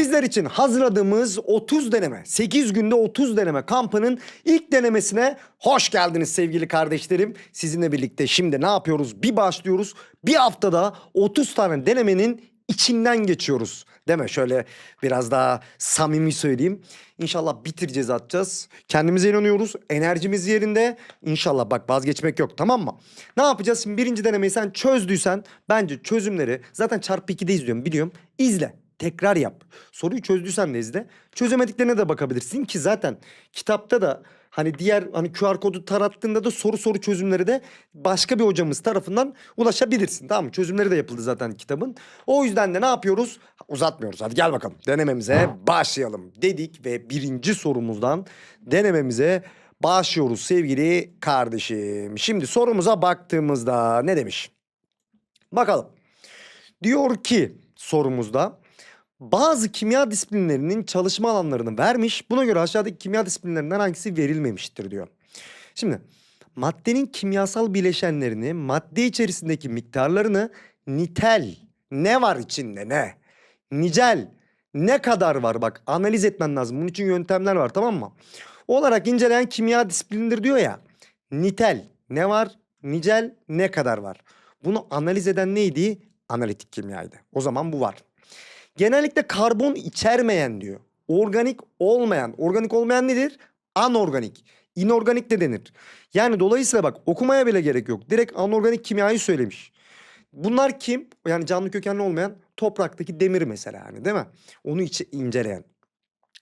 Sizler için hazırladığımız 30 deneme, 8 günde 30 deneme kampının ilk denemesine hoş geldiniz sevgili kardeşlerim. Sizinle birlikte şimdi ne yapıyoruz? Bir başlıyoruz. Bir haftada 30 tane denemenin içinden geçiyoruz. Mi? Şöyle biraz daha samimi söyleyeyim. İnşallah bitireceğiz atacağız. Kendimize inanıyoruz. Enerjimiz yerinde. İnşallah bak vazgeçmek yok tamam mı? Ne yapacağız? Şimdi birinci denemeyi sen çözdüysen bence çözümleri zaten çarpı 2'de izliyorum biliyorum. İzle. Tekrar yap. Soruyu çözdüysen de izle. Çözemediklerine de bakabilirsin ki zaten kitapta da hani diğer hani QR kodu tarattığında da soru soru çözümleri de başka bir hocamız tarafından ulaşabilirsin. Tamam mı? Çözümleri de yapıldı zaten kitabın. O yüzden de ne yapıyoruz? Uzatmıyoruz. Hadi gel bakalım. Denememize başlayalım dedik ve birinci sorumuzdan denememize başlıyoruz sevgili kardeşim. Şimdi sorumuza baktığımızda ne demiş? Bakalım. Diyor ki sorumuzda bazı kimya disiplinlerinin çalışma alanlarını vermiş. Buna göre aşağıdaki kimya disiplinlerinden hangisi verilmemiştir diyor. Şimdi maddenin kimyasal bileşenlerini, madde içerisindeki miktarlarını nitel, ne var içinde ne? Nicel, ne kadar var bak analiz etmen lazım. Bunun için yöntemler var tamam mı? Olarak inceleyen kimya disiplinidir diyor ya. Nitel, ne var? Nicel, ne kadar var? Bunu analiz eden neydi? Analitik kimyaydı. O zaman bu var. Genellikle karbon içermeyen diyor. Organik olmayan. Organik olmayan nedir? Anorganik. İnorganik de denir. Yani dolayısıyla bak okumaya bile gerek yok. Direkt anorganik kimyayı söylemiş. Bunlar kim? Yani canlı kökenli olmayan topraktaki demir mesela hani değil mi? Onu içi inceleyen.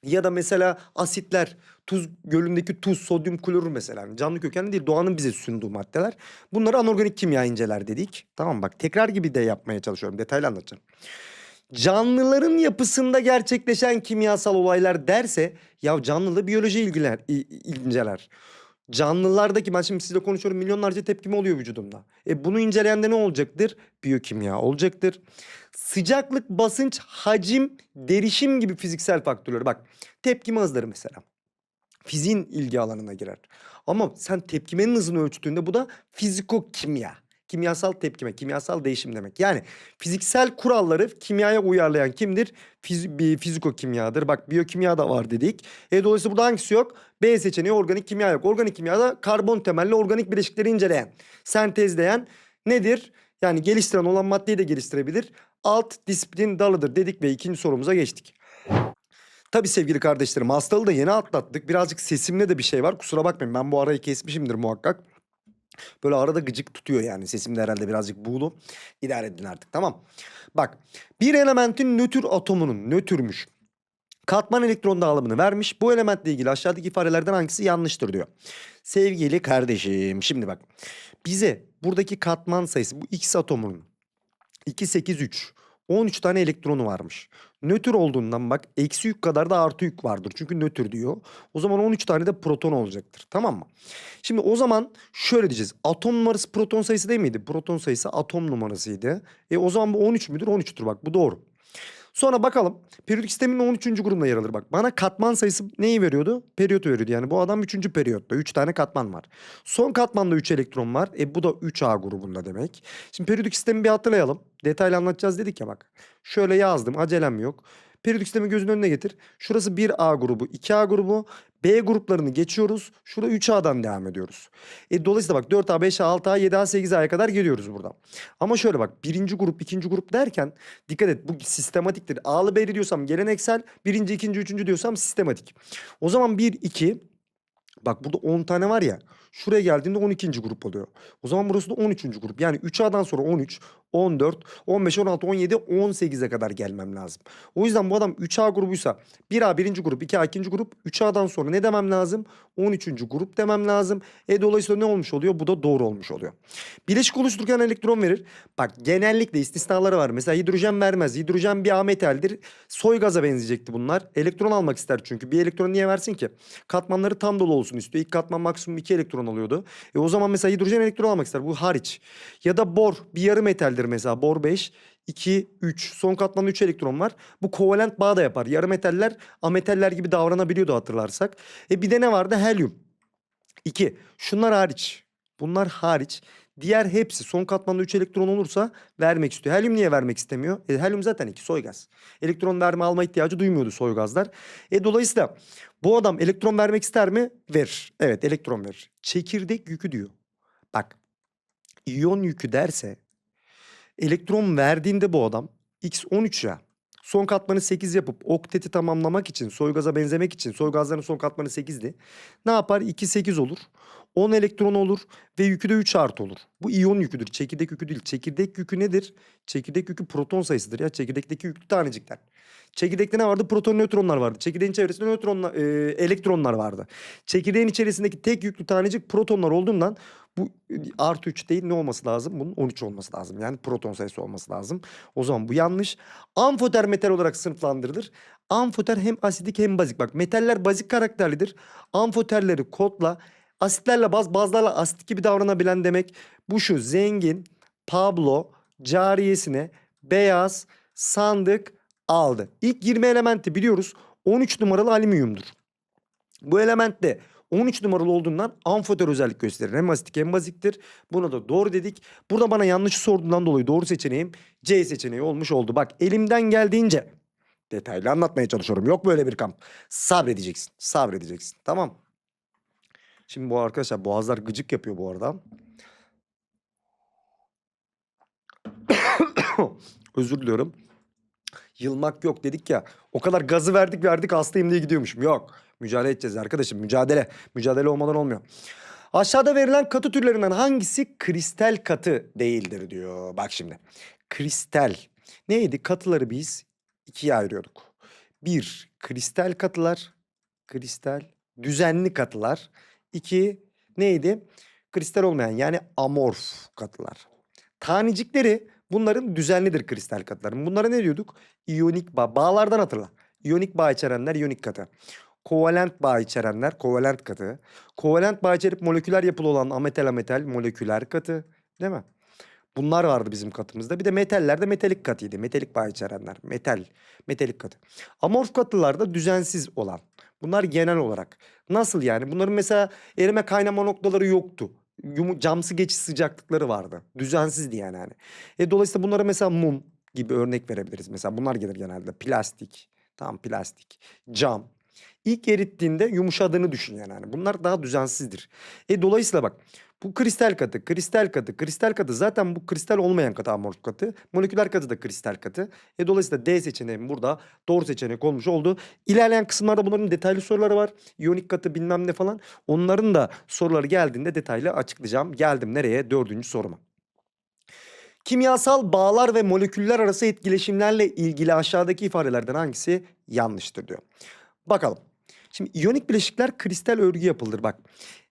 Ya da mesela asitler, tuz gölündeki tuz, sodyum klorür mesela. Yani canlı kökenli değil, doğanın bize sunduğu maddeler. Bunları anorganik kimya inceler dedik. Tamam bak tekrar gibi de yapmaya çalışıyorum. Detaylı anlatacağım. Canlıların yapısında gerçekleşen kimyasal olaylar derse ya canlılığı biyoloji ilgiler, inceler. Canlılardaki ben şimdi sizle konuşuyorum milyonlarca tepkime oluyor vücudumda. E bunu inceleyen de ne olacaktır? Biyokimya olacaktır. Sıcaklık, basınç, hacim, derişim gibi fiziksel faktörler. Bak tepkime hızları mesela. Fiziğin ilgi alanına girer. Ama sen tepkimenin hızını ölçtüğünde bu da fizikokimya. Kimyasal tepkime, kimyasal değişim demek. Yani fiziksel kuralları kimyaya uyarlayan kimdir? Fiz fizikokimyadır. Bak biyokimya da var dedik. E, dolayısıyla burada hangisi yok? B seçeneği organik kimya yok. Organik kimyada karbon temelli organik bileşikleri inceleyen, sentezleyen nedir? Yani geliştiren olan maddeyi de geliştirebilir. Alt disiplin dalıdır dedik ve ikinci sorumuza geçtik. Tabii sevgili kardeşlerim hastalığı da yeni atlattık. Birazcık sesimde de bir şey var. Kusura bakmayın ben bu arayı kesmişimdir muhakkak. Böyle arada gıcık tutuyor yani. Sesim de herhalde birazcık buğulu. İdare edin artık tamam. Bak bir elementin nötr atomunun nötrmüş. Katman elektron dağılımını vermiş. Bu elementle ilgili aşağıdaki ifadelerden hangisi yanlıştır diyor. Sevgili kardeşim şimdi bak. Bize buradaki katman sayısı bu X atomunun 2, 8, 3. 13 tane elektronu varmış. Nötr olduğundan bak eksi yük kadar da artı yük vardır. Çünkü nötr diyor. O zaman 13 tane de proton olacaktır. Tamam mı? Şimdi o zaman şöyle diyeceğiz. Atom numarası proton sayısı değil miydi? Proton sayısı atom numarasıydı. E o zaman bu 13 müdür? 13'tür bak bu doğru. Sonra bakalım. Periyodik sistemin 13. grubunda yer alır bak. Bana katman sayısı neyi veriyordu? Periyot veriyordu. Yani bu adam 3. periyotta. 3 tane katman var. Son katmanda 3 elektron var. E bu da 3A grubunda demek. Şimdi periyodik sistemi bir hatırlayalım. Detaylı anlatacağız dedik ya bak. Şöyle yazdım. Acelem yok. Periyodik sistemi gözünün önüne getir. Şurası 1A grubu, 2A grubu. B gruplarını geçiyoruz. Şurada 3A'dan devam ediyoruz. E, dolayısıyla bak 4A, 5A, 6A, 7A, 8A'ya kadar geliyoruz burada. Ama şöyle bak birinci grup, ikinci grup derken dikkat et bu sistematiktir. A'lı B'li diyorsam geleneksel, birinci, ikinci, üçüncü diyorsam sistematik. O zaman 1, 2, bak burada 10 tane var ya. Şuraya geldiğinde 12. grup oluyor. O zaman burası da 13. grup. Yani 3A'dan sonra 13, 14, 15, 16, 17, 18'e kadar gelmem lazım. O yüzden bu adam 3A grubuysa 1A birinci grup, 2A ikinci grup, 3A'dan sonra ne demem lazım? 13. grup demem lazım. E dolayısıyla ne olmuş oluyor? Bu da doğru olmuş oluyor. Bileşik oluştururken elektron verir. Bak genellikle istisnaları var. Mesela hidrojen vermez. Hidrojen bir A metaldir. Soy gaza benzeyecekti bunlar. Elektron almak ister çünkü. Bir elektron niye versin ki? Katmanları tam dolu olsun istiyor. İlk katman maksimum 2 elektron alıyordu. E o zaman mesela hidrojen elektron almak ister. Bu hariç. Ya da bor bir yarı metaldir mesela. Bor 5. 2, 3. Son katmanda 3 elektron var. Bu kovalent bağ da yapar. Yarı metaller ametaller gibi davranabiliyordu hatırlarsak. E bir de ne vardı? Helyum. 2. Şunlar hariç. Bunlar hariç. Diğer hepsi son katmanda 3 elektron olursa vermek istiyor. Helyum niye vermek istemiyor? E, helyum zaten 2 soy gaz. Elektron verme alma ihtiyacı duymuyordu soy gazlar. E, dolayısıyla bu adam elektron vermek ister mi? Verir. Evet elektron verir. Çekirdek yükü diyor. Bak iyon yükü derse elektron verdiğinde bu adam X13 ya. Son katmanı 8 yapıp okteti tamamlamak için, soygaza benzemek için, soygazların son katmanı 8'di. Ne yapar? 2 8 olur. 10 elektron olur ve yükü de 3 artı olur. Bu iyon yüküdür. Çekirdek yükü değil. Çekirdek yükü nedir? Çekirdek yükü proton sayısıdır ya. Çekirdekteki yüklü tanecikler. Çekirdekte ne vardı? Proton nötronlar vardı. Çekirdeğin çevresinde nötronlar, e, elektronlar vardı. Çekirdeğin içerisindeki tek yüklü tanecik protonlar olduğundan bu artı 3 değil ne olması lazım? Bunun 13 olması lazım. Yani proton sayısı olması lazım. O zaman bu yanlış. Amfoter metal olarak sınıflandırılır. Amfoter hem asidik hem bazik. Bak metaller bazik karakterlidir. Amfoterleri kodla. Asitlerle baz, bazlarla asit gibi davranabilen demek. Bu şu zengin, Pablo, cariyesine, beyaz, sandık aldı. İlk 20 elementi biliyoruz 13 numaralı alüminyumdur. Bu element de 13 numaralı olduğundan amfoter özellik gösterir. Hem asitik hem baziktir. Buna da doğru dedik. Burada bana yanlış sorduğundan dolayı doğru seçeneğim C seçeneği olmuş oldu. Bak elimden geldiğince detaylı anlatmaya çalışıyorum. Yok böyle bir kamp. Sabredeceksin. Sabredeceksin. Tamam. Şimdi bu arkadaşlar boğazlar gıcık yapıyor bu arada. Özür diliyorum. Yılmak yok dedik ya. O kadar gazı verdik verdik hastayım diye gidiyormuşum. Yok. Mücadele edeceğiz arkadaşım. Mücadele. Mücadele olmadan olmuyor. Aşağıda verilen katı türlerinden hangisi kristal katı değildir diyor. Bak şimdi. Kristal. Neydi? Katıları biz ikiye ayırıyorduk. Bir, kristal katılar. Kristal. Düzenli katılar. İki, neydi? Kristal olmayan yani amorf katılar. Tanecikleri bunların düzenlidir kristal katıların. Bunlara ne diyorduk? İyonik bağ. Bağlardan hatırla. İyonik bağ içerenler iyonik katı. Kovalent bağ içerenler kovalent katı. Kovalent bağ içerip moleküler yapılı olan ametal ametal moleküler katı. Değil mi? Bunlar vardı bizim katımızda. Bir de metaller de metalik katıydı. Metalik bağ içerenler. Metal, metalik katı. Amorf katılar da düzensiz olan. Bunlar genel olarak. Nasıl yani? Bunların mesela erime kaynama noktaları yoktu. Yumu, camsı geçiş sıcaklıkları vardı. Düzensizdi yani hani. E, dolayısıyla bunlara mesela mum gibi örnek verebiliriz. Mesela bunlar gelir genelde. Plastik. Tamam plastik. Cam. İlk erittiğinde yumuşadığını düşün yani. Hani bunlar daha düzensizdir. E dolayısıyla bak bu kristal katı, kristal katı, kristal katı zaten bu kristal olmayan katı amorf katı. Moleküler katı da kristal katı. E dolayısıyla D seçeneğim burada doğru seçenek olmuş oldu. İlerleyen kısımlarda bunların detaylı soruları var. İyonik katı bilmem ne falan. Onların da soruları geldiğinde detaylı açıklayacağım. Geldim nereye? Dördüncü soruma. Kimyasal bağlar ve moleküller arası etkileşimlerle ilgili aşağıdaki ifadelerden hangisi yanlıştır diyor. Bakalım. Şimdi iyonik bileşikler kristal örgü yapılır bak.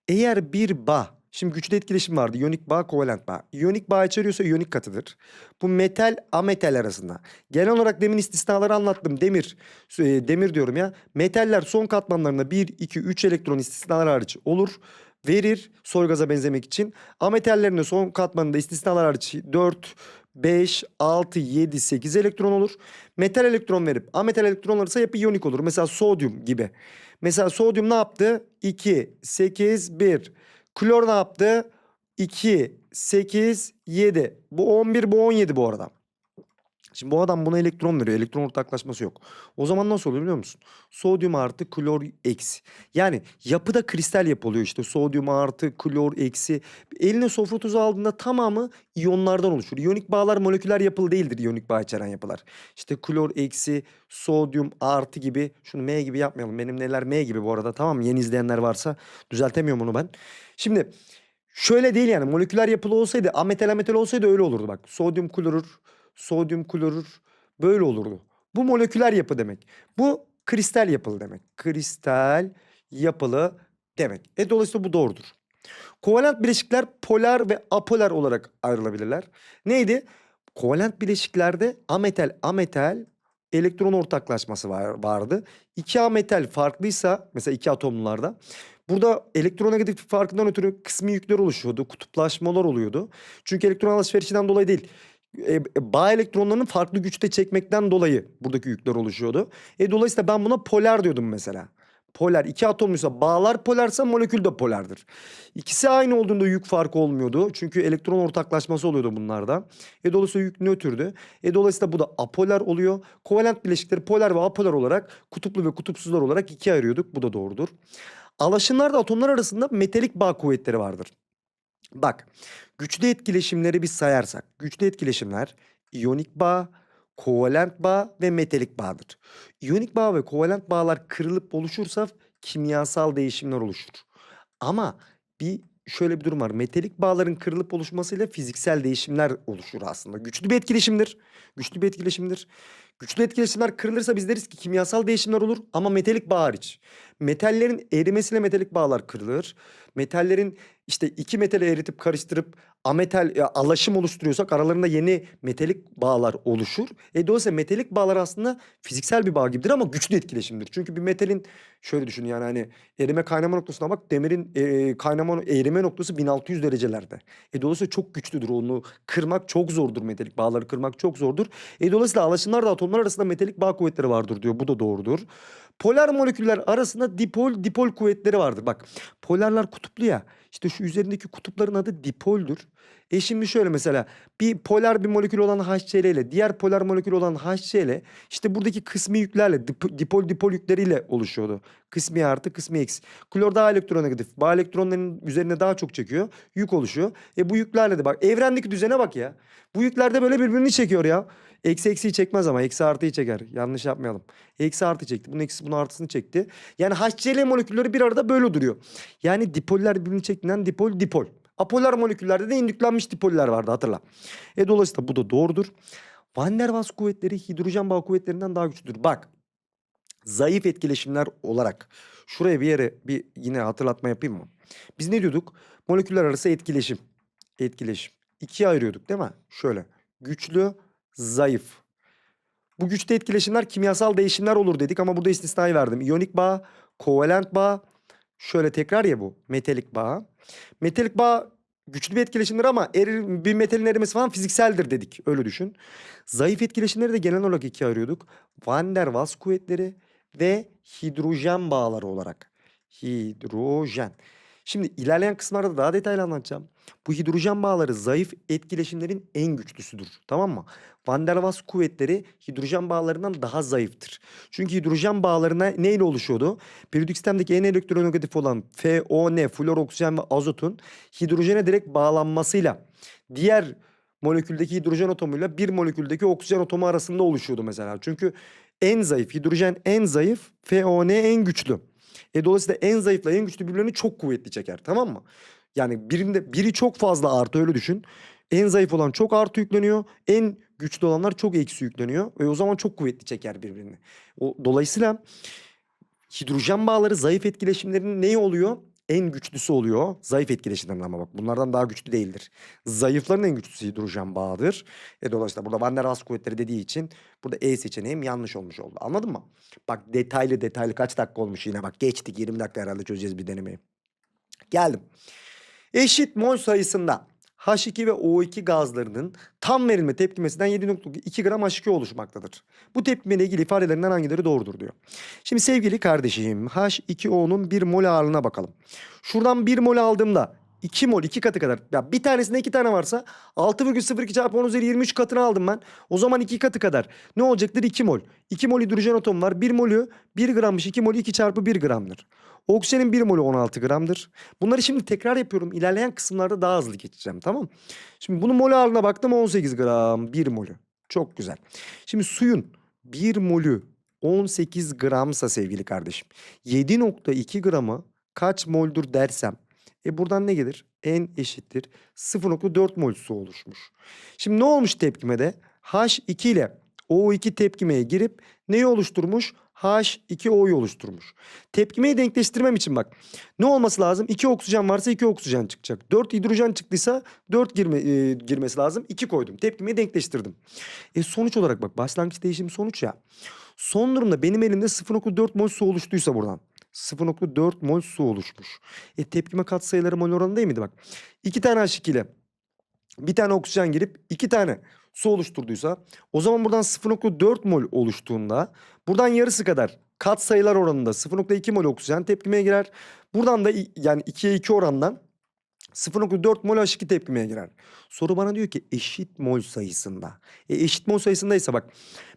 Eğer bir bağ Şimdi güçlü etkileşim vardı. İyonik bağ, kovalent bağ. İyonik bağ içeriyorsa iyonik katıdır. Bu metal, ametal arasında. Genel olarak demin istisnaları anlattım. Demir, e, demir diyorum ya. Metaller son katmanlarında 1, 2, 3 elektron istisnalar hariç olur. Verir soygaza benzemek için. Ametallerin son katmanında istisnalar hariç 4, 5, 6, 7, 8 elektron olur. Metal elektron verip ametal elektron alırsa yapı iyonik olur. Mesela sodyum gibi. Mesela sodyum ne yaptı? 2, 8, 1. Klor ne yaptı? 2, 8, 7. Bu 11, bu 17 bu arada. Şimdi bu adam buna elektron veriyor. Elektron ortaklaşması yok. O zaman nasıl oluyor biliyor musun? Sodyum artı klor eksi. Yani yapıda kristal yapı oluyor işte. Sodyum artı klor eksi. Eline sofra tuzu aldığında tamamı iyonlardan oluşur. İyonik bağlar moleküler yapılı değildir iyonik bağ içeren yapılar. İşte klor eksi, sodyum artı gibi. Şunu M gibi yapmayalım. Benim neler M gibi bu arada tamam mı? Yeni izleyenler varsa düzeltemiyorum onu ben. Şimdi şöyle değil yani moleküler yapılı olsaydı ametal ametal olsaydı öyle olurdu bak. Sodyum klorür, sodyum klorür böyle olurdu. Bu moleküler yapı demek. Bu kristal yapılı demek. Kristal yapılı demek. E dolayısıyla bu doğrudur. Kovalent bileşikler polar ve apolar olarak ayrılabilirler. Neydi? Kovalent bileşiklerde ametal ametal elektron ortaklaşması var, vardı. İki ametal farklıysa mesela iki atomlularda Burada elektronegatif farkından ötürü kısmi yükler oluşuyordu. Kutuplaşmalar oluyordu. Çünkü elektron alışverişinden dolayı değil. E, bağ elektronlarının farklı güçte çekmekten dolayı buradaki yükler oluşuyordu. E, dolayısıyla ben buna polar diyordum mesela. poler. iki atomluysa bağlar polerse molekül de polerdir. İkisi aynı olduğunda yük farkı olmuyordu. Çünkü elektron ortaklaşması oluyordu bunlarda. E dolayısıyla yük nötrdü. E dolayısıyla bu da apoler oluyor. Kovalent bileşikleri poler ve apoler olarak kutuplu ve kutupsuzlar olarak ikiye ayırıyorduk. Bu da doğrudur. Alaşımlarda atomlar arasında metalik bağ kuvvetleri vardır. Bak güçlü etkileşimleri biz sayarsak güçlü etkileşimler iyonik bağ, kovalent bağ ve metalik bağdır. İyonik bağ ve kovalent bağlar kırılıp oluşursa kimyasal değişimler oluşur. Ama bir şöyle bir durum var. Metalik bağların kırılıp oluşmasıyla fiziksel değişimler oluşur aslında. Güçlü bir etkileşimdir. Güçlü bir etkileşimdir. Güçlü etkileşimler kırılırsa biz deriz ki kimyasal değişimler olur ama metalik bağ hariç. Metallerin erimesiyle metalik bağlar kırılır. Metallerin işte iki metali eritip karıştırıp ametal e, alaşım oluşturuyorsak aralarında yeni metalik bağlar oluşur. E dolayısıyla metalik bağlar aslında fiziksel bir bağ gibidir ama güçlü etkileşimdir. Çünkü bir metalin şöyle düşün yani hani erime kaynama noktasına bak demirin e, kaynama erime noktası 1600 derecelerde. E dolayısıyla çok güçlüdür onu kırmak çok zordur metalik bağları kırmak çok zordur. E dolayısıyla alaşımlar da atomlar arasında metalik bağ kuvvetleri vardır diyor. Bu da doğrudur. Polar moleküller arasında dipol dipol kuvvetleri vardır. Bak polarlar kutuplu ya. İşte şu üzerindeki kutupların adı dipoldür. E şimdi şöyle mesela bir polar bir molekül olan HCl ile diğer polar molekül olan HCl işte buradaki kısmi yüklerle dip- dipol dipol yükleriyle oluşuyordu. Kısmi artı kısmi eksi. Klor daha elektronegatif. Bağ elektronların üzerine daha çok çekiyor. Yük oluşuyor. E bu yüklerle de bak evrendeki düzene bak ya. Bu yükler de böyle birbirini çekiyor ya. Eksi eksiyi çekmez ama eksi artıyı çeker. Yanlış yapmayalım. Eksi artı çekti. Bunun eksi bunun artısını çekti. Yani HCl molekülleri bir arada böyle duruyor. Yani dipoller birbirini çektiğinden dipol dipol. Apolar moleküllerde de indüklenmiş dipoller vardı hatırla. E dolayısıyla bu da doğrudur. Van der Waals kuvvetleri hidrojen bağ kuvvetlerinden daha güçlüdür. Bak zayıf etkileşimler olarak şuraya bir yere bir yine hatırlatma yapayım mı? Biz ne diyorduk? Moleküller arası etkileşim. Etkileşim. İkiye ayırıyorduk değil mi? Şöyle. Güçlü, zayıf. Bu güçlü etkileşimler kimyasal değişimler olur dedik ama burada istisnayı verdim. İyonik bağ, kovalent bağ, şöyle tekrar ya bu metalik bağ. Metalik bağ güçlü bir etkileşimdir ama erir, bir metalin erimesi falan fizikseldir dedik. Öyle düşün. Zayıf etkileşimleri de genel olarak ikiye ayırıyorduk. Van der Waals kuvvetleri ve hidrojen bağları olarak. Hidrojen. Şimdi ilerleyen kısımlarda daha detaylı anlatacağım. Bu hidrojen bağları zayıf etkileşimlerin en güçlüsüdür. Tamam mı? Van der Waals kuvvetleri hidrojen bağlarından daha zayıftır. Çünkü hidrojen bağlarına neyle oluşuyordu? Periyodik sistemdeki en elektronegatif olan FON, flor, oksijen ve azotun hidrojene direkt bağlanmasıyla diğer moleküldeki hidrojen atomuyla bir moleküldeki oksijen atomu arasında oluşuyordu mesela. Çünkü en zayıf, hidrojen en zayıf, FON en güçlü. E dolayısıyla en zayıfla en güçlü birbirlerini çok kuvvetli çeker tamam mı? Yani birinde biri çok fazla artı öyle düşün. En zayıf olan çok artı yükleniyor. En güçlü olanlar çok eksi yükleniyor. Ve o zaman çok kuvvetli çeker birbirini. O, dolayısıyla hidrojen bağları zayıf etkileşimlerinin neyi oluyor? En güçlüsü oluyor. Zayıf etkileşimlerin ama bak bunlardan daha güçlü değildir. Zayıfların en güçlüsü hidrojen bağıdır. E dolayısıyla burada Van der Waals kuvvetleri dediği için burada E seçeneğim yanlış olmuş oldu. Anladın mı? Bak detaylı detaylı kaç dakika olmuş yine bak geçtik 20 dakika herhalde çözeceğiz bir denemeyi. Geldim. Eşit mol sayısında H2 ve O2 gazlarının tam verilme tepkimesinden 7.2 gram H2 oluşmaktadır. Bu tepkimeyle ilgili ifadelerinden hangileri doğrudur diyor. Şimdi sevgili kardeşim H2O'nun 1 mol ağırlığına bakalım. Şuradan 1 mol aldığımda 2 mol 2 katı kadar. Ya bir tanesinde 2 tane varsa 6,02 çarpı 10 üzeri 23 katını aldım ben. O zaman 2 katı kadar. Ne olacaktır? 2 mol. 2 mol hidrojen atomu var. 1 molü 1 grammış. 2 molü 2 çarpı 1 gramdır. Oksijenin 1 molü 16 gramdır. Bunları şimdi tekrar yapıyorum. İlerleyen kısımlarda daha hızlı geçeceğim tamam Şimdi bunun mol ağırlığına baktım 18 gram 1 molü. Çok güzel. Şimdi suyun 1 molü 18 gramsa sevgili kardeşim. 7.2 gramı kaç moldür dersem. E buradan ne gelir? N eşittir 0.4 mol su oluşmuş. Şimdi ne olmuş tepkimede? H2 ile O2 tepkimeye girip neyi oluşturmuş? H2O'yu oluşturmuş. Tepkimeyi denkleştirmem için bak. Ne olması lazım? 2 oksijen varsa 2 oksijen çıkacak. 4 hidrojen çıktıysa 4 girme, e, girmesi lazım. 2 koydum. Tepkimeyi denkleştirdim. E sonuç olarak bak başlangıç değişim sonuç ya. Son durumda benim elimde 0.4 mol su oluştuysa buradan. 0.4 mol su oluşmuş. E tepkime katsayıları mol oranı değil miydi bak. 2 tane H2 ile bir tane oksijen girip iki tane su oluşturduysa o zaman buradan 0.4 mol oluştuğunda buradan yarısı kadar kat sayılar oranında 0.2 mol oksijen tepkimeye girer. Buradan da yani 2'ye 2 orandan 0.4 mol H2 tepkimeye girer. Soru bana diyor ki eşit mol sayısında. E eşit mol sayısındaysa bak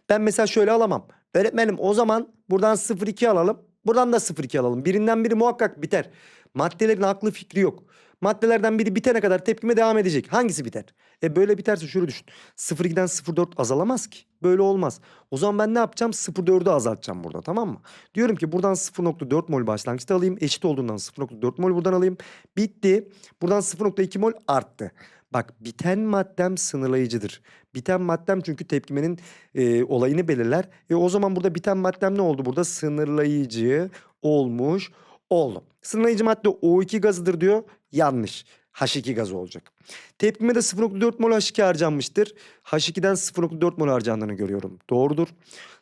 ben mesela şöyle alamam. Öğretmenim o zaman buradan 0.2 alalım. Buradan da 0.2 alalım. Birinden biri muhakkak biter. Maddelerin aklı fikri yok. Maddelerden biri bitene kadar tepkime devam edecek. Hangisi biter? E böyle biterse şöyle düşün. 0.2'den 0.4 azalamaz ki. Böyle olmaz. O zaman ben ne yapacağım? 0.4'ü azaltacağım burada tamam mı? Diyorum ki buradan 0.4 mol başlangıçta alayım. Eşit olduğundan 0.4 mol buradan alayım. Bitti. Buradan 0.2 mol arttı. Bak biten maddem sınırlayıcıdır. Biten maddem çünkü tepkimenin e, olayını belirler. E o zaman burada biten maddem ne oldu? Burada sınırlayıcı olmuş oldu. Sınırlayıcı madde O2 gazıdır diyor. Yanlış. H2 gazı olacak. Tepkime de 0.4 mol H2 harcanmıştır. H2'den 0.4 mol harcandığını görüyorum. Doğrudur.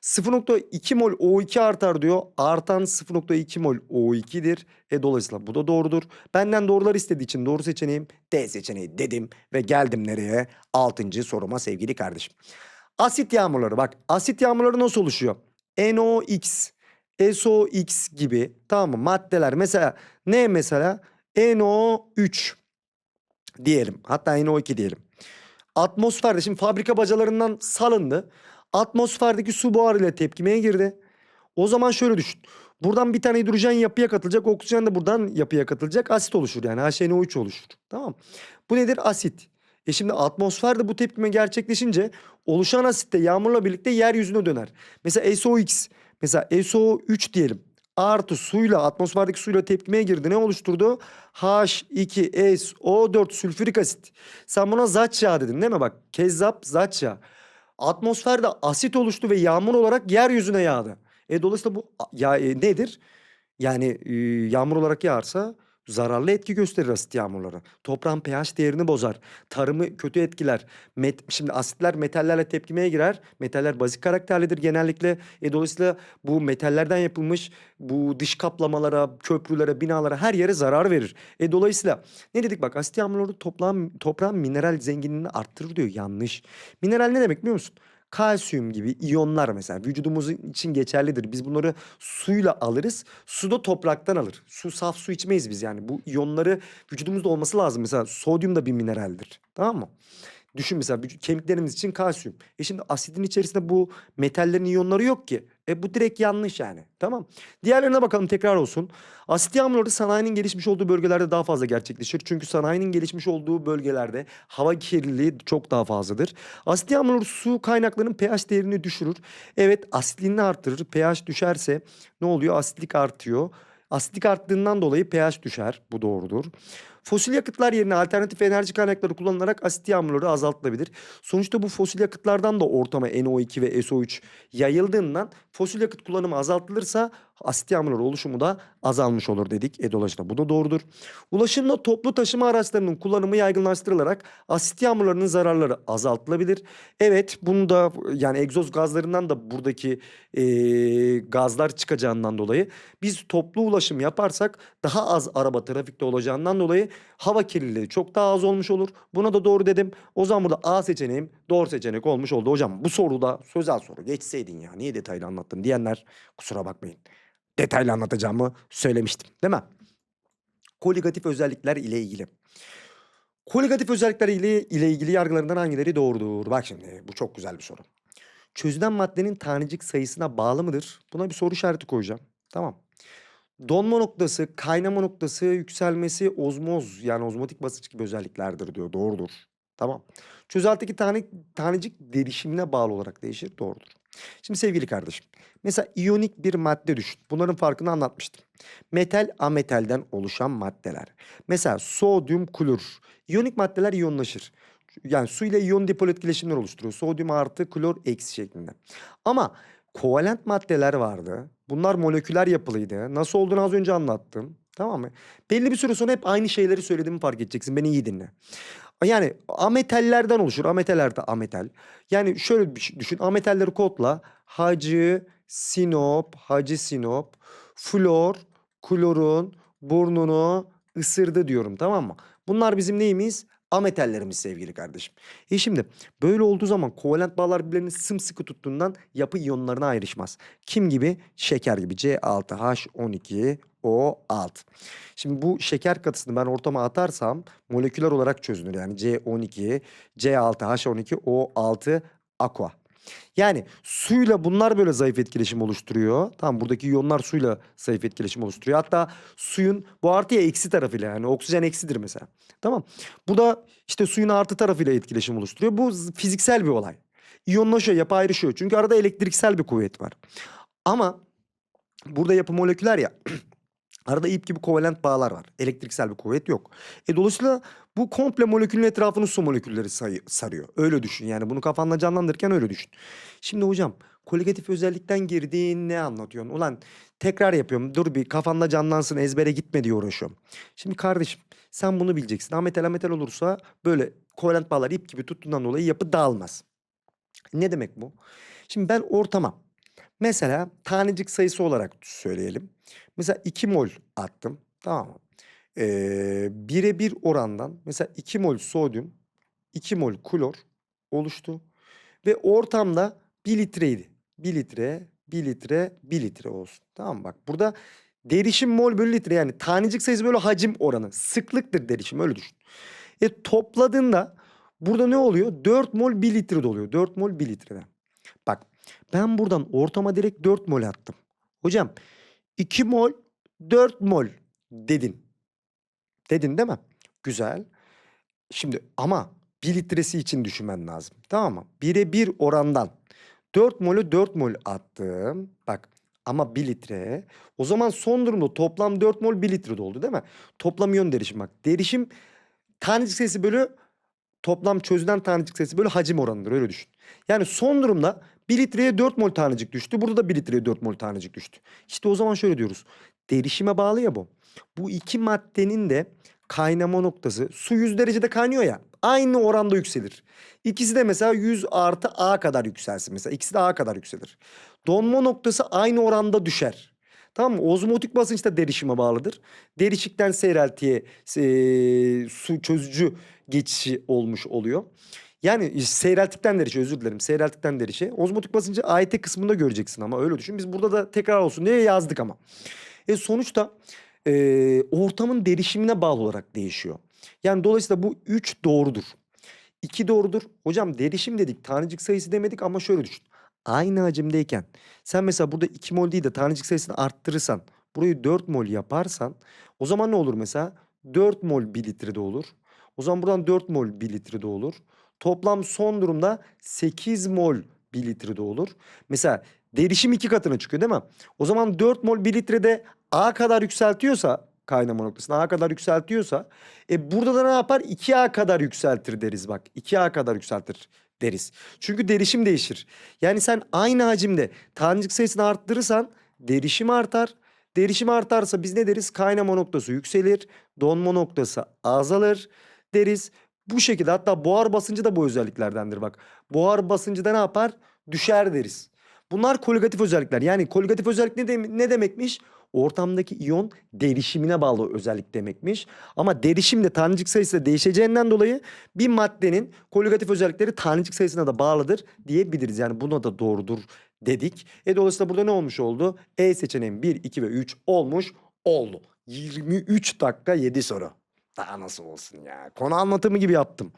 0.2 mol O2 artar diyor. Artan 0.2 mol O2'dir. E dolayısıyla bu da doğrudur. Benden doğrular istediği için doğru seçeneğim D seçeneği dedim ve geldim nereye? 6. soruma sevgili kardeşim. Asit yağmurları bak asit yağmurları nasıl oluşuyor? NOx, SOx gibi tamam mı maddeler mesela ne mesela NO3 diyelim hatta NO2 diyelim. Atmosferde şimdi fabrika bacalarından salındı. Atmosferdeki su buharıyla tepkimeye girdi. O zaman şöyle düşün. Buradan bir tane hidrojen yapıya katılacak. Oksijen de buradan yapıya katılacak. Asit oluşur yani HNO3 oluşur. Tamam. Bu nedir? Asit. E şimdi atmosferde bu tepkime gerçekleşince oluşan asit de yağmurla birlikte yeryüzüne döner. Mesela SOx, mesela SO3 diyelim. Artı suyla atmosferdeki suyla tepkimeye girdi. Ne oluşturdu? H2SO4 sülfürik asit. Sen buna zat yağı dedin değil mi? Bak kezzap zat yağı. Atmosferde asit oluştu ve yağmur olarak yeryüzüne yağdı. E dolayısıyla bu ya e, nedir? Yani e, yağmur olarak yağarsa zararlı etki gösterir asit yağmurları. Toprağın pH değerini bozar. Tarımı kötü etkiler. Met, şimdi asitler metallerle tepkimeye girer. Metaller bazik karakterlidir genellikle. E dolayısıyla bu metallerden yapılmış bu dış kaplamalara, köprülere, binalara her yere zarar verir. E dolayısıyla ne dedik bak asit yağmurları toprağın, toprağın mineral zenginliğini arttırır diyor. Yanlış. Mineral ne demek biliyor musun? Kalsiyum gibi iyonlar mesela vücudumuz için geçerlidir. Biz bunları suyla alırız. Su da topraktan alır. Su saf su içmeyiz biz yani. Bu iyonları vücudumuzda olması lazım. Mesela sodyum da bir mineraldir. Tamam mı? Düşün mesela kemiklerimiz için kalsiyum. E şimdi asidin içerisinde bu metallerin iyonları yok ki. E bu direkt yanlış yani. Tamam. Diğerlerine bakalım tekrar olsun. Asit yağmurları sanayinin gelişmiş olduğu bölgelerde daha fazla gerçekleşir. Çünkü sanayinin gelişmiş olduğu bölgelerde hava kirliliği çok daha fazladır. Asit yağmurları su kaynaklarının pH değerini düşürür. Evet asitliğini artırır. pH düşerse ne oluyor? Asitlik artıyor. Asitlik arttığından dolayı pH düşer. Bu doğrudur. Fosil yakıtlar yerine alternatif enerji kaynakları kullanılarak asit yağmurları azaltılabilir. Sonuçta bu fosil yakıtlardan da ortama NO2 ve SO3 yayıldığından fosil yakıt kullanımı azaltılırsa asit yağmurları oluşumu da azalmış olur dedik. E dolayısıyla bu da doğrudur. Ulaşımda toplu taşıma araçlarının kullanımı yaygınlaştırılarak asit yağmurlarının zararları azaltılabilir. Evet bunu da yani egzoz gazlarından da buradaki eee, gazlar çıkacağından dolayı biz toplu ulaşım yaparsak daha az araba trafikte olacağından dolayı hava kirliliği çok daha az olmuş olur. Buna da doğru dedim. O zaman burada A seçeneğim doğru seçenek olmuş oldu. Hocam bu soruda sözel soru geçseydin ya niye detaylı anlattın diyenler kusura bakmayın. Detaylı anlatacağımı söylemiştim değil mi? Koligatif özellikler ile ilgili. Koligatif özellikler ile, ile ilgili yargılarından hangileri doğrudur? Bak şimdi bu çok güzel bir soru. Çözülen maddenin tanecik sayısına bağlı mıdır? Buna bir soru işareti koyacağım. Tamam. Donma noktası, kaynama noktası, yükselmesi, ozmoz yani ozmotik basınç gibi özelliklerdir diyor. Doğrudur. Tamam. Çözeltideki tane, tanecik derişimine bağlı olarak değişir. Doğrudur. Şimdi sevgili kardeşim. Mesela iyonik bir madde düşün. Bunların farkını anlatmıştım. Metal ametalden oluşan maddeler. Mesela sodyum klor. İyonik maddeler iyonlaşır. Yani su ile iyon dipol etkileşimler oluşturuyor. Sodyum artı klor eksi şeklinde. Ama kovalent maddeler vardı. Bunlar moleküler yapılıydı. Nasıl olduğunu az önce anlattım. Tamam mı? Belli bir süre sonra hep aynı şeyleri söylediğimi fark edeceksin. Beni iyi dinle. Yani ametallerden oluşur. Ametaller de ametal. Yani şöyle şey düşün. Ametalleri kodla. Hacı, sinop, hacı sinop, flor, klorun burnunu ısırdı diyorum tamam mı? Bunlar bizim neyimiz? ametallerimiz sevgili kardeşim. E şimdi böyle olduğu zaman kovalent bağlar birbirlerini sımsıkı tuttuğundan yapı iyonlarına ayrışmaz. Kim gibi? Şeker gibi. C6H12O6. Şimdi bu şeker katısını ben ortama atarsam moleküler olarak çözünür. Yani C12, C6H12O6 aqua. Yani suyla bunlar böyle zayıf etkileşim oluşturuyor. Tamam buradaki iyonlar suyla zayıf etkileşim oluşturuyor. Hatta suyun bu artıya eksi tarafıyla yani oksijen eksidir mesela. Tamam. Bu da işte suyun artı tarafıyla etkileşim oluşturuyor. Bu fiziksel bir olay. İyonlaşıyor, yapı ayrışıyor. Çünkü arada elektriksel bir kuvvet var. Ama burada yapı moleküler ya. Arada ip gibi kovalent bağlar var. Elektriksel bir kuvvet yok. E dolayısıyla bu komple molekülün etrafını su molekülleri sayı- sarıyor. Öyle düşün. Yani bunu kafanda canlandırırken öyle düşün. Şimdi hocam koligatif özellikten girdiğin ne anlatıyorsun? Ulan tekrar yapıyorum. Dur bir kafanda canlansın ezbere gitme diye uğraşıyorum. Şimdi kardeşim sen bunu bileceksin. Ametal ametal olursa böyle kovalent bağlar ip gibi tuttuğundan dolayı yapı dağılmaz. Ne demek bu? Şimdi ben ortama mesela tanecik sayısı olarak söyleyelim. Mesela 2 mol attım. Tamam mı? Ee, Birebir orandan mesela 2 mol sodyum, 2 mol klor oluştu. Ve ortamda 1 litreydi. 1 litre, 1 litre, 1 litre olsun. Tamam mı? Bak burada derişim mol bölü litre yani tanecik sayısı böyle hacim oranı. Sıklıktır derişim öyle düşün. E topladığında burada ne oluyor? 4 mol 1 litre oluyor. 4 mol 1 litreden. Bak ben buradan ortama direkt 4 mol attım. Hocam 2 mol 4 mol dedin. Dedin değil mi? Güzel. Şimdi ama 1 litresi için düşünmen lazım. Tamam mı? Bire bir orandan 4 molü 4 mol attım. Bak ama 1 litre. O zaman son durumda toplam 4 mol 1 litre oldu değil mi? Toplam iyon derişim bak. Derişim tanecik sayısı bölü toplam çözülen tanecik sayısı bölü hacim oranıdır öyle düşün. Yani son durumda 1 litreye 4 mol tanecik düştü. Burada da 1 litreye 4 mol tanecik düştü. İşte o zaman şöyle diyoruz. Derişime bağlı ya bu. Bu iki maddenin de kaynama noktası su 100 derecede kaynıyor ya aynı oranda yükselir. İkisi de mesela 100 artı A kadar yükselsin mesela. İkisi de A kadar yükselir. Donma noktası aynı oranda düşer. Tamam mı? Ozmotik basınç da derişime bağlıdır. Derişikten seyreltiye e, su çözücü geçişi olmuş oluyor. Yani seyreltikten derişe özür dilerim. Seyreltikten derişe. Ozmotik basıncı AYT kısmında göreceksin ama öyle düşün. Biz burada da tekrar olsun diye yazdık ama. E sonuçta e, ortamın derişimine bağlı olarak değişiyor. Yani dolayısıyla bu 3 doğrudur. 2 doğrudur. Hocam derişim dedik tanecik sayısı demedik ama şöyle düşün. Aynı hacimdeyken sen mesela burada 2 mol değil de tanecik sayısını arttırırsan burayı 4 mol yaparsan o zaman ne olur mesela? 4 mol 1 litrede olur. O zaman buradan 4 mol 1 litrede olur. Toplam son durumda 8 mol 1 litrede olur. Mesela derişim iki katına çıkıyor değil mi? O zaman 4 mol 1 litrede A kadar yükseltiyorsa kaynama noktasını A kadar yükseltiyorsa e burada da ne yapar? 2A kadar yükseltir deriz bak. 2A kadar yükseltir deriz. Çünkü derişim değişir. Yani sen aynı hacimde tanecik sayısını arttırırsan derişim artar. Derişim artarsa biz ne deriz? Kaynama noktası yükselir. Donma noktası azalır deriz. Bu şekilde hatta buhar basıncı da bu özelliklerdendir bak. Buhar basıncı da ne yapar? Düşer deriz. Bunlar koligatif özellikler. Yani koligatif özellik ne, dem- ne demekmiş? Ortamdaki iyon derişimine bağlı özellik demekmiş. Ama derişim de tanecik sayısı da değişeceğinden dolayı bir maddenin koligatif özellikleri tanecik sayısına da bağlıdır diyebiliriz. Yani buna da doğrudur dedik. E dolayısıyla burada ne olmuş oldu? E seçeneğin 1, 2 ve 3 olmuş oldu. 23 dakika 7 soru. Daha nasıl olsun ya? Konu anlatımı gibi yaptım.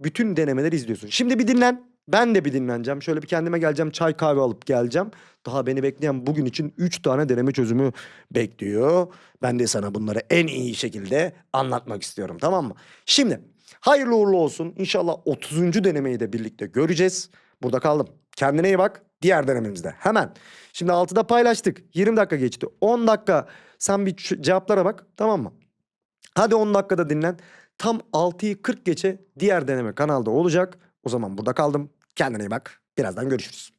Bütün denemeleri izliyorsun. Şimdi bir dinlen. Ben de bir dinleneceğim. Şöyle bir kendime geleceğim. Çay kahve alıp geleceğim. Daha beni bekleyen bugün için 3 tane deneme çözümü bekliyor. Ben de sana bunları en iyi şekilde anlatmak istiyorum. Tamam mı? Şimdi hayırlı uğurlu olsun. İnşallah 30. denemeyi de birlikte göreceğiz. Burada kaldım. Kendine iyi bak. Diğer denememizde hemen. Şimdi 6'da paylaştık. 20 dakika geçti. 10 dakika sen bir cevaplara bak. Tamam mı? Hadi 10 dakikada dinlen. Tam 6'yı 40 geçe diğer deneme kanalda olacak. O zaman burada kaldım. Kendine iyi bak. Birazdan görüşürüz.